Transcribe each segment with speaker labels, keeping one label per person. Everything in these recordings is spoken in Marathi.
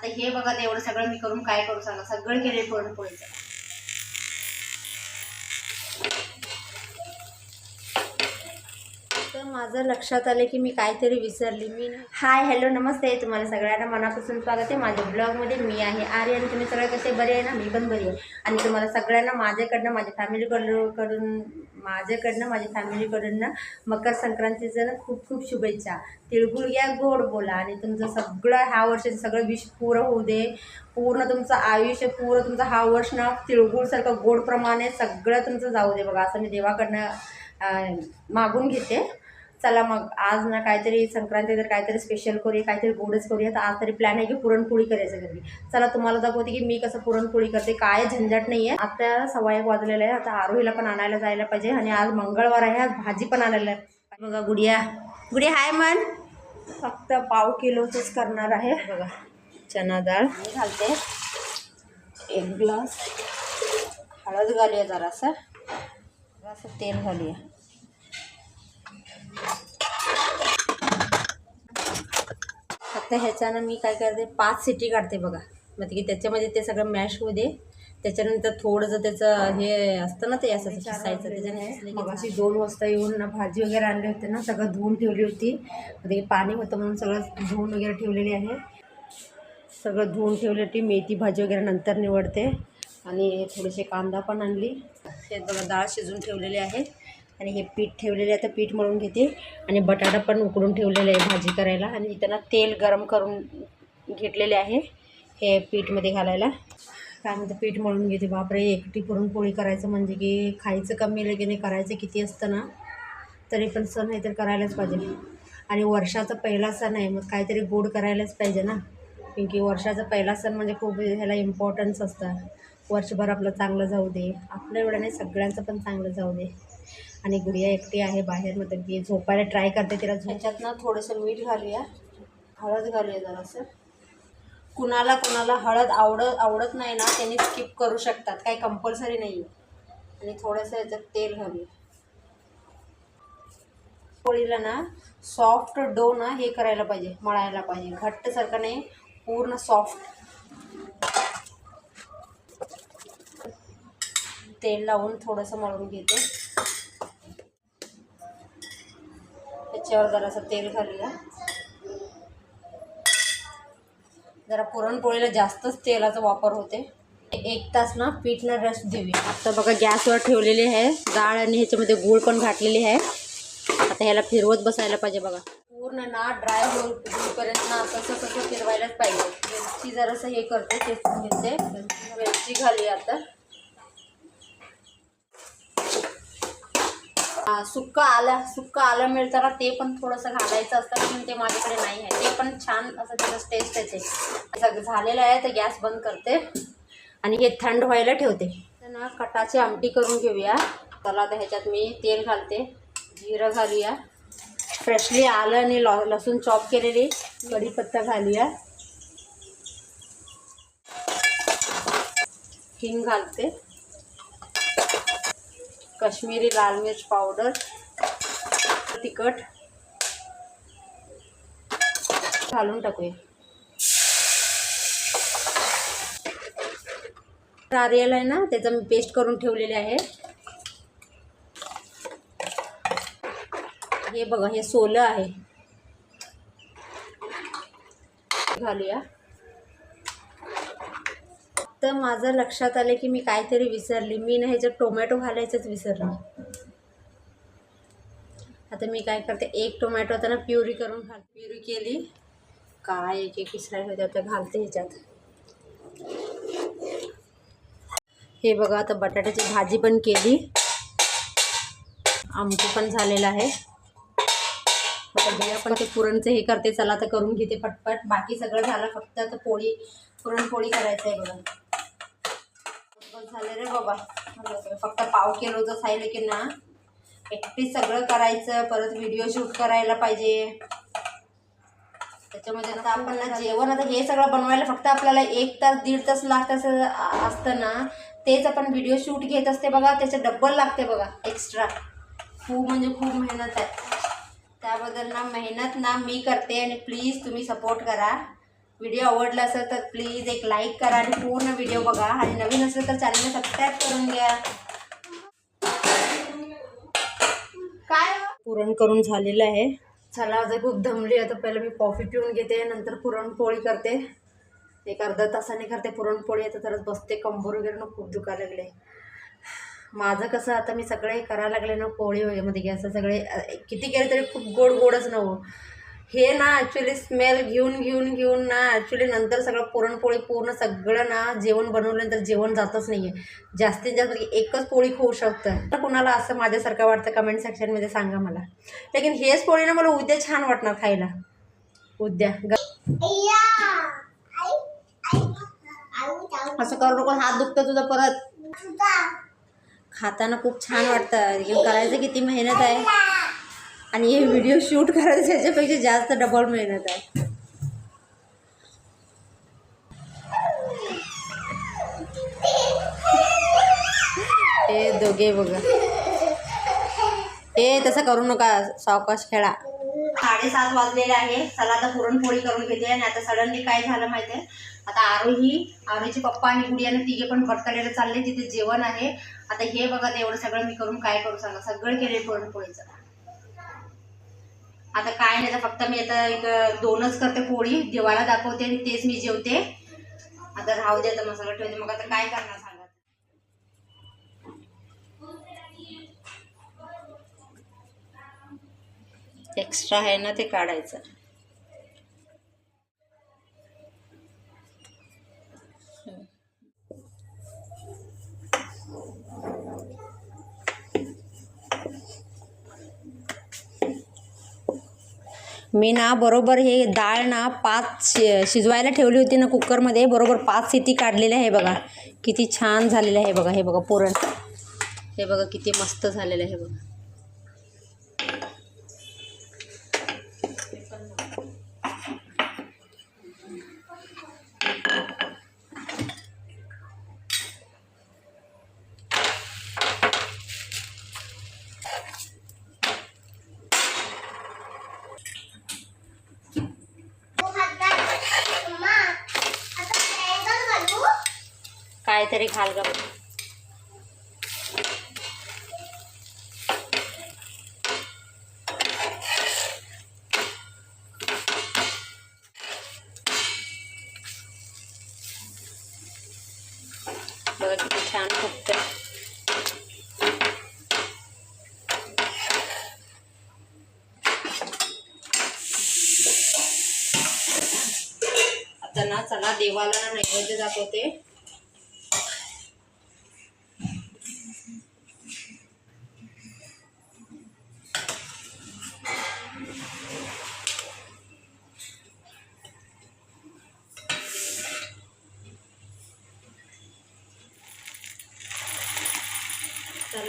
Speaker 1: आता हे बघा एवढं सगळं मी करून काय करू सांगा? सगळं केले पुरणपोळीचं माझं लक्षात आलं की मी काहीतरी विसरली. मी हाय हॅलो नमस्ते. तुम्हाला सगळ्यांना मनापासून स्वागत आहे. माझ्या ब्लॉगमध्ये मी आहे आर्य आणि तुम्ही सगळे कसे? बरे आहे ना? मी पण बरी आहे. आणि तुम्हाला सगळ्यांना माझ्याकडनं माझ्या फॅमिलीकडून कडून माझ्याकडनं माझ्या फॅमिलीकडून ना मकर संक्रांतीचं ना खूप खूप शुभेच्छा. तिळगुळ घ्या गोड बोला. आणि तुमचं सगळं ह्या वर्षाचं सगळं विश पुरं होऊ दे. पूर्ण तुमचं आयुष्य पूर्ण तुमचं हा वर्ष ना तिळगुळसारखं गोडप्रमाणे सगळं तुमचं जाऊ दे. बघा असं मी देवाकडनं मागून घेते. चला मग आज ना काहीतरी संक्रांती तर काहीतरी स्पेशल करूया काहीतरी गोडच करूया. तर आज तरी प्लॅन आहे की पुरणपोळी करायचं घरी. चला तुम्हाला दाखवते की मी कसं पुरणपोळी करते. काय झंझट नाही आहे आता सव्वा एक वाजलेलं आहे. आता आरोहीला पण आणायला जायला पाहिजे. आणि आज मंगळवार आहे. आज भाजी पण आणायला आहे. बघा गुडिया. गुडिया हाय मन. फक्त पाव किलोचंच करणार आहे. बघा चना डाळ. घालते. एक ग्लास. हळद घालूया जरासं. जरासं तेल घालूया. फक्त ह्याच्यानं मी काय करते पाच सिटी काढते बघा. म्हणजे की त्याच्यामध्ये ते सगळं मॅश होऊ दे त्याच्यानंतर थोडंसं त्याचं हे असतं ना ते असं किसायचं त्याच्याने मग अशी दोन वाजता येऊन ना भाजी वगैरे आणली होती ना सगळं धुवून ठेवली होती. म्हणजे पाणी होतं म्हणून सगळं धुवून वगैरे ठेवलेली आहे. सगळं धुवून ठेवली होती मेथी भाजी वगैरे नंतर निवडते. आणि थोडीशी कांदा पण आणली. हे बघा डाळ शिजून ठेवलेली आहे. आणि हे पीठ ठेवलेले आहे. तर पीठ मळून घेते. आणि बटाटा पण उकडून ठेवलेले आहे भाजी करायला. आणि इथं ना तेल गरम करून घेतलेले आहे हे पीठमध्ये घालायला. काय म्हणतं पीठ मळून घेते. बापरे एकटी पुरणपोळी करायचं म्हणजे की खायचं कमी लगेने करायचं किती असतं ना? तरी पण सण नाही तर करायलाच पाहिजे. आणि वर्षाचा पहिला सण आहे मग काहीतरी गोड करायलाच पाहिजे ना? कारण की वर्षाचा पहिला सण म्हणजे खूप ह्याला इम्पॉर्टन्स असतं. वर्षभर आपलं चांगलं जाऊ दे. आपल्या वेळाने सगळ्यांचं पण चांगलं जाऊ दे. आणि गुडिया एकटी आहे बाहेर मतलब की झोपायला ट्राय करते तिला ह्याच्यात ना थोडंसं मीठ घालूया. हळद घालूया जरासं. कुणाला कुणाला हळद आवडत आवडत नाही ना त्यांनी स्किप करू शकतात. काही कंपल्सरी नाही आहे आणि थोडंसं याच्यात तेल घालूया. पोळीला ना सॉफ्ट डो ना हे करायला पाहिजे मळायला पाहिजे. घट्टसारखं नाही पूर्ण सॉफ्ट तेल लावून थोडंसं मळून घेते. त्याच्यावर जरासं तेल घालूया. जरा पुरणपोळीला जास्तच तेलाचा वापर होते. एक तास ना पीठ ना रस देऊया. आता बघा गॅसवर ठेवलेली आहे. डाळ आणि ह्याच्यामध्ये गूळ पण घातलेली आहे. आता ह्याला फिरवत बसायला पाहिजे बघा. पूर्ण ना ड्राय होईपर्यंत ना असं असं फिरवायलाच पाहिजे. वेलची जरासं हे करते ते घेते. वेलची घालूया आता. सुक्का आलं सुक्का आलं मिळतं ना ते पण थोडंसं घालायचं असतं पण ते माझ्याकडे नाही आहे. ते पण छान असं त्याचं टेस्ट आहे झालेलं आहे तर गॅस बंद करते. आणि हे थंड व्हायला ठेवते. तर ना कटाची आमटी करून घेऊया. चला आता ह्याच्यात मी तेल घालते जिरं घालूया. फ्रेशली आलं आणि लॉ लसूण चॉप केलेली कढीपत्ता घालूया. हिंग घालते. कश्मीरी लाल मिर्च पावडर तिखट घालून टाकूया. नारियल आहे ना त्याचं मी पेस्ट करून ठेवलेले आहे. हे बघा हे सोलं आहे. घालूया. तर माझं लक्षात आलं की मी काहीतरी विसरली. मी ना ह्याच्यात टोमॅटो घालायचंच विसरलं. आता मी काय करते एक टोमॅटो आता ना प्युरी करून घाल प्युरी केली. काय एक एक विसरायला होते आता घालते ह्याच्यात. हे बघा आता बटाट्याची भाजी पण केली. आमटी पण झालेलं आहे. आता बघूया पण ते पुरणचं हे करते चला तर करून घेते पटपट. बाकी सगळं झालं फक्त आता पोळी पुरणपोळी करायचं आहे बघा. बस झाले रे बाबा. फक्त पाव किलोचं आहे की ना. एकटी सगळं करायचं परत व्हिडिओ शूट करायला पाहिजे. त्याच्यामध्ये आता आपण ना जेवण आता हे सगळं बनवायला फक्त आपल्याला एक तास दीड तास लागत असतं ना. तेच आपण व्हिडिओ शूट घेत असते बघा त्याचे डब्बल लागते बघा एक्स्ट्रा खूप म्हणजे खूप मेहनत आहे. त्याबद्दल ना मेहनत ना मी करते आणि प्लीज तुम्ही सपोर्ट करा. व्हिडिओ आवडला असेल तर प्लीज एक लाईक करा आणि पूर्ण व्हिडिओ बघा. आणि नवीन असेल तर चॅनलला सबस्क्राईब करून घ्या. काय पुरण करून झालेलं आहे. चला आता खूप दमली. आता पहिलं मी कॉफी पिऊन घेते नंतर पुरणपोळी करते. एक अर्धा तासाने करते पुरणपोळी. आता तरच बसते कंबर वगैरे ना खूप दुखायला लागले. माझं कसं आता मी सगळे करायला लागले ना पोळी वगैरे मध्ये गॅस सगळे किती केले तरी खूप गोड गोडच न हो ना ॲक्च्युली स्मेल घेऊन घेऊन घेऊन ना ॲक्च्युली नंतर सगळं पुरणपोळी पूर्ण सगळं ना जेवण बनवल्यानंतर जेवण जातच नाही आहे जास्तीत जास्त एकच पोळी खाऊ शकतं तर कुणाला असं माझ्यासारखं वाटतं कमेंट सेक्शनमध्ये सांगा मला. लेकिन हेच पोळी ना मला उद्या छान वाटणार खायला. उद्या. असं करू नको हात दुखतं तुझं परत. खाताना खूप छान वाटतं. करायचं किती मेहनत आहे. आणि हे व्हिडिओ शूट करायचं त्याच्यापेक्षा जास्त डबल मेहनत आहे. हे दोघे बघा. हे तसं करू नका सावकाश खेळा. साडेसात वाजलेले आहे. चला आता पुरणपोळी करून घेते आणि आता सडनली काय झालं माहिती आहे आता आरोही आरोहीचे पप्पा आणि गुडियाने तिघे पण बरतड्याला चालले तिथे जेवण आहे. आता हे बघा एवढं सगळं मी करून काय करू सांगा? सगळं केले पुरणपोळीचं. आता काय नाही आता फक्त मी आता एक दोनच करते पोळी. देवाला दाखवते आणि तेच मी जेवते. आता राहू दे आता मसाला ठेवते. मग आता काय करणार सांगा. एक्स्ट्रा आहे ना ते काढायचं. मी ना बरोबर हे डाळ ना पाच शि शिजवायला ठेवली होती ना कुकरमध्ये बरोबर पाच सिटी काढलेल्या आहे बघा. किती छान झालेलं आहे बघा हे बघा पुरण. हे बघा किती मस्त झालेलं आहे बघा. काहीतरी घाल ग. किती छान फुगतं आता ना चला देवाला नैवेद्य दाखवते.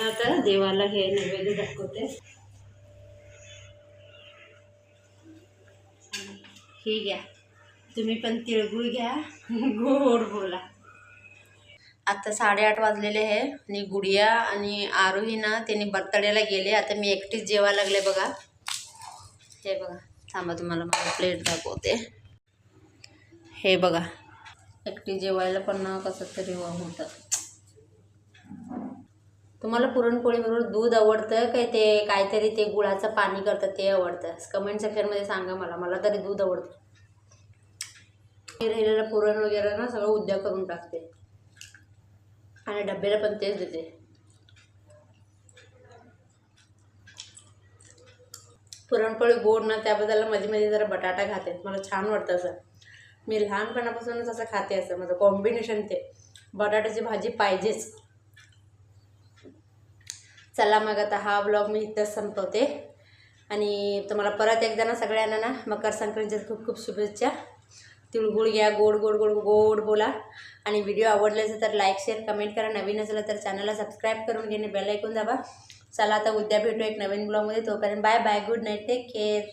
Speaker 1: आता देवाला हे नैवेद्य दाखवते. हे घ्या. तुम्ही पण तिळगुळ घ्या. गोड बोला. आता साडेआठ वाजलेले आहे. आणि गुडिया आणि आरोही ना त्यांनी बर्थडेला गेले. आता मी एकटीच जेवा लागले बघा. हे बघा. थांबा तुम्हाला मला प्लेट दाखवते. हे बघा. एकटी जेवायला पण ना कसं तरी होतं तुम्हाला पुरणपोळी बरोबर दूध आवडतं काय ते? काहीतरी ते गुळाचं पाणी करतं ते आवडतं. कमेंट सेक्शनमध्ये सांगा मला. मला तरी दूध आवडतं. राहिलेलं पुरण वगैरे ना सगळं उद्या करून टाकते. आणि डब्याला पण तेच देते. पुरणपोळी गोड ना त्याबद्दलमध्ये मध्ये जरा बटाटा खाते. मला छान वाटतं असं. मी लहानपणापासूनच असं खाते असं. माझं कॉम्बिनेशन ते. बटाट्याची भाजी पाहिजेच. चला मग आता हा ब्लॉग मी इथंच संपवते. आणि तुम्हाला परत एकदा ना सगळ्यांना ना मकर संक्रांतीच्या खूप खूप शुभेच्छा. तिळगुळ घ्या गोड गोड गोड गोड बोला. आणि व्हिडिओ आवडले असेल तर लाईक शेअर कमेंट करा. नवीन असेल तर चॅनलला सबस्क्राईब करून घेणे बेल ऐकून दाबा. चला आता उद्या भेटू एक नवीन ब्लॉगमध्ये तोपर्यंत bye bye good night take care